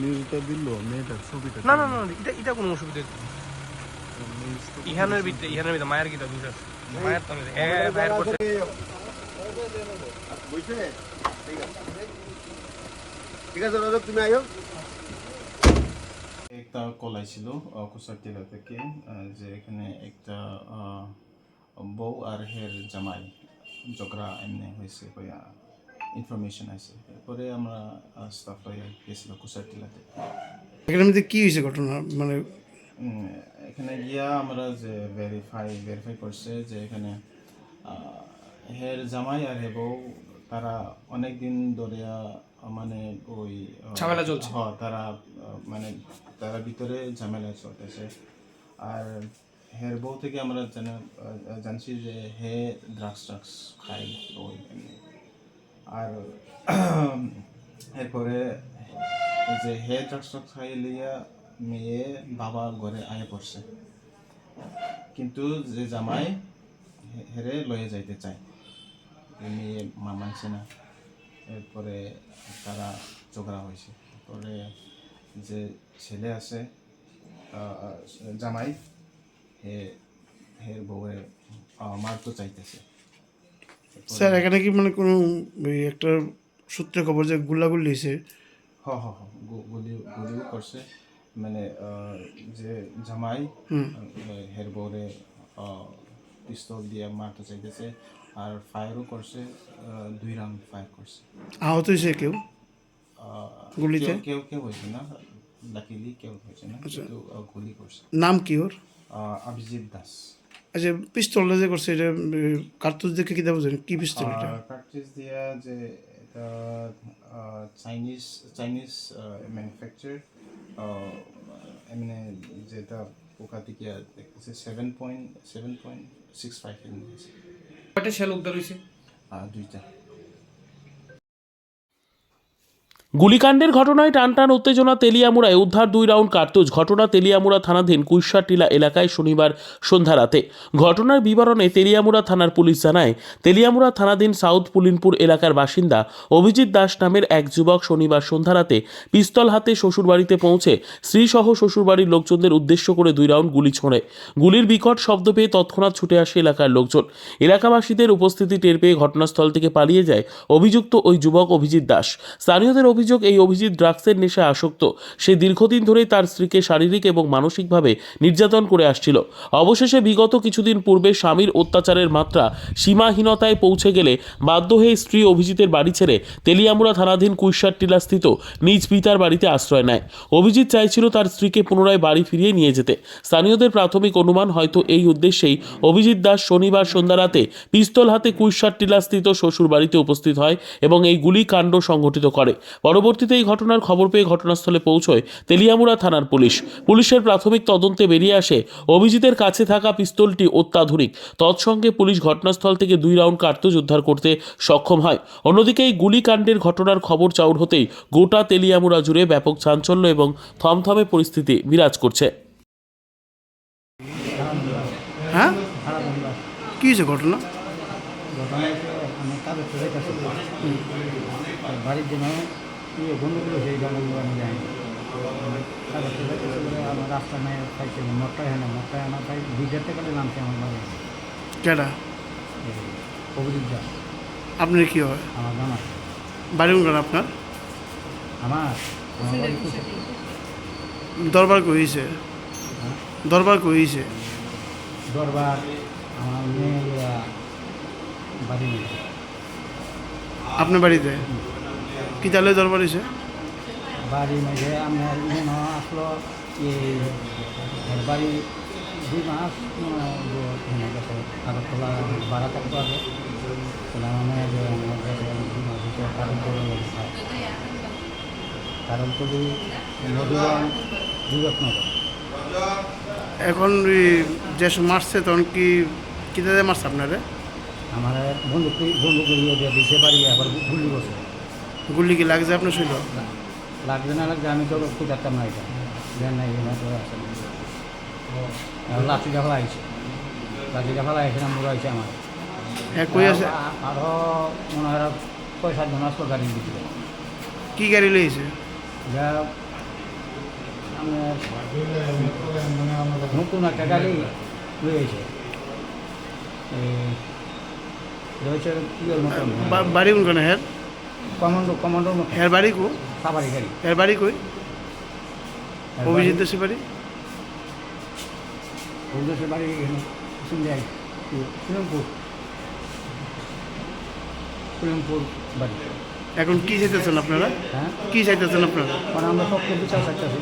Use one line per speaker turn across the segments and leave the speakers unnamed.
নিউজটা দিল মেয়েটার ছবিটা
না না না না, এটা এটা কোনো অসুবিধা নেই।
নিউজ তো
ইহানের ভিতরে ইহানের ভিতরে মায়ের গীতা দুইটা মায়ের তো নেই। এ, এ, মায়ের করছে
বুঝছে? ঠিক আছে। ঠিক আছে তুমি আইও।
একটা কল আইছিল কুসার টিলা থেকে যে এখানে একটা বউ আর হের জামাই ঝগড়া এমনি হয়েছে কইয়া ইনফরমেশন আছে এরপরে আমরা স্টাফ হয়ে গেছিল কুসার টিলাতে
এখানের মধ্যে কি হয়েছে ঘটনা মানে
এখানে গিয়া আমরা যে ভেরিফাই ভেরিফাই করছে যে এখানে হের জামাই আর হে বউ তারা অনেক দিন ধরে মানে ওই
ঝামেলা চলছে।
হ্যাঁ তারা মানে তারা ভিতরে ঝামেলা চলতেছে আর হের বউ থেকে আমরা জানা জানছি যে হে ড্রাগস ট্রাগস খাই ওই। আর এরপরে যে হে ট্রাগস খাই লিয়া মেয়ে বাবা ঘরে আয়ে পড়ছে। কিন্তু যে জামাই হেরে লয়ে যাইতে চায়। মেয়ে মা মানছে না। এরপরে তারা ঝগড়া হয়েছে পরে যে ছেলে আছে জামাই হে হের বউয়ে আহ, মারতে চাইতেছে।
স্যার এখানে কি মানে কোনো একটা সূত্রে খবর যে গুল্লাগুল্লি হয়েছে?
হ হ হ গুলি গুলিও করছে। মানে যে জামাই। আহ, হের বউরে পিস্তল দিয়ে মারতে চাইতেছে আর ফায়ারও করছে দুই রাউন্ড ফায়ার করছে।
আহত হয়েছে কেউ? গুলিতে?
কেউ- কেউ কেউ হয়েছে না। লাকিলি কেউ হয়েছে না কিন্তু গুলি করছে।
নাম কি ওর?
অভিজিৎ দাস।
আচ্ছা পিস্তলটা যে করছে এটা কার্তুজ দেখে কি দেবো কি পিস্তল এটা?
কার্তুজ দিয়া যে এটা চাইনিজ চাইনিজ ম্যানুফ্যাকচার মানে যেটা পোকা থেকে দেখতেছে seven point seven point six five
কয়টা শেল উদ্ধার হয়েছে
দুইটা।
গুলিকাণ্ডের ঘটনায় টানটান উত্তেজনা তেলিয়ামুড়ায় উদ্ধার দুই রাউন্ড কার্তুজ। ঘটনা তেলিয়ামুড়া থানাধীন কুইশাটিলা এলাকায় শনিবার সন্ধ্যা রাতে। ঘটনার বিবরণে তেলিয়ামুড়া থানার পুলিশ জানায়, তেলিয়ামুড়া থানাধীন সাউথ পুলিনপুর এলাকার বাসিন্দা অভিজিৎ দাস নামের এক যুবক শনিবার সন্ধ্যা রাতে পিস্তল হাতে শ্বশুরবাড়িতে পৌঁছে স্ত্রীসহ শ্বশুরবাড়ির লোকজনদের উদ্দেশ্য করে দুই রাউন্ড গুলি ছোঁড়ে। গুলির বিকট শব্দ পেয়ে তৎক্ষণাৎ ছুটে আসে এলাকার লোকজন। এলাকাবাসীদের উপস্থিতি টের পেয়ে ঘটনাস্থল থেকে পালিয়ে যায় অভিযুক্ত ওই যুবক অভিজিৎ দাস। স্থানীয়দের অভিযোগ এই অভিজিৎ ড্রাগসের নেশায় আসক্ত। সে দীর্ঘদিন ধরেই তার স্ত্রীকে শারীরিক এবং মানসিকভাবে নির্যাতন করে আসছিল। অবশেষে বিগত কিছুদিন পূর্বে স্বামীর অত্যাচারের মাত্রা সীমাহীনতায় পৌঁছে গেলে বাধ্য হয়ে স্ত্রী অভিজিতের বাড়ি ছেড়ে তেলিয়ামুড়া থানাধীন কুইশারটিলা স্থিত নিজ পিতার বাড়িতে আশ্রয় নেয়। অভিজিৎ চাইছিল তার স্ত্রীকে পুনরায় বাড়ি ফিরিয়ে নিয়ে যেতে। স্থানীয়দের প্রাথমিক অনুমান, হয়তো এই উদ্দেশ্যেই অভিজিৎ দাস শনিবার সন্ধ্যা রাতে পিস্তল হাতে কুইশারটিলা স্থিত শ্বশুর বাড়িতে উপস্থিত হয় এবং এই গুলি কাণ্ড সংঘটিত করে। পরবর্তীতে এই ঘটনার খবর পেয়ে ঘটনাস্থলে পৌঁছয় তেলিয়ামুড়া থানার পুলিশ। পুলিশের প্রাথমিক তদন্তে বেরিয়ে আসে অভিজিতের কাছে থাকা পিস্তলটি অত্যাধুনিক। তৎসঙ্গে পুলিশ ঘটনাস্থল থেকে দুই রাউন্ড কার্তুজ উদ্ধার করতে সক্ষম হয়। অন্যদিকে এই গুলিকাণ্ডের ঘটনার খবর চাউর হতেই গোটা তেলিয়ামুড়া জুড়ে ব্যাপক চাঞ্চল্য এবং থমথমে পরিস্থিতি বিরাজ করছে।
হ্যাঁ? কি হয়েছে ঘটনা?
ঘটনা বাড়ির জন্য ইয়ে গন্ডগুলো সেই গন্ডগুলো আমি যাই আমার রাস্তা নেই খাইছে মোটটাই হয় না মোটটাই আমার দুইটার থেকে নামছে আমার বাড়ি।
কেডা?
অভিযোগ যা
আপনার কি হয়?
আমার জামা
বাড়ি কোনখানে আপনার?
আমার? আমার বাড়ি কুচে।
দরবার কইছে
হ্যাঁ?
দরবার কইছে
দরবার আমার মেয়ে বাড়ি নেই।
আপনার বাড়িতে? কি তাহলে দরবার হয়েছে
বাড়ি মেঝে আমার যেন আসলো এই বাড়ি দুই মাস আগরতলা ভাড়া থাকতো আগে মানে কারণ
এখন যে মারছে তখন কি কি দাদা মারছে আপনারে?
আমার বন্ধু বন্দুক ইয়ে দিয়ে দিছে বাড়ি আবার গুলি বসে
গুলি কি লাগছে আপনার ছিল
লাগবে না লাগবে আমি তো না এটা। দেন নাই না তো আছে। আর লাঠিটা ফেলা আইছে। লাঠিটা ফেলা আইছে আইছে আমার।
হ্যাঁ কই আছে?
আরও মনে হয় ছয় সাতজন আসলো গাড়ির ভিতরে।
কি গাড়ি লইছে?
যা নতুন একটা গাড়ি মতন?
বাড়ি কোনখানে হের
কমান্ডো কমান্ডোর মতো
হের বাড়ি কো?
সাবারি গাড়ি।
হের বাড়ি কই অভিজিৎ
বাড়ি-
দেশের বাড়ি
অভিজিতের বাড়ি এখানে শ্রীরামপুর শ্রীরামপুর বাড়ি।
এখন কি চাইতেছেন আপনারা?
হ্যাঁ?
কি চাইতেছেন আপনারা?
মানে আমরা সব বিচার চাইতেছি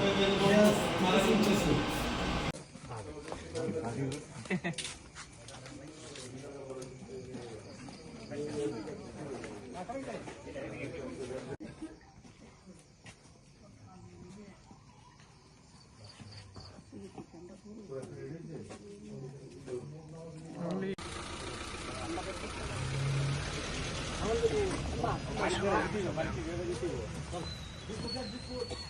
Yeah, I'm going to do it. I'm going to do it.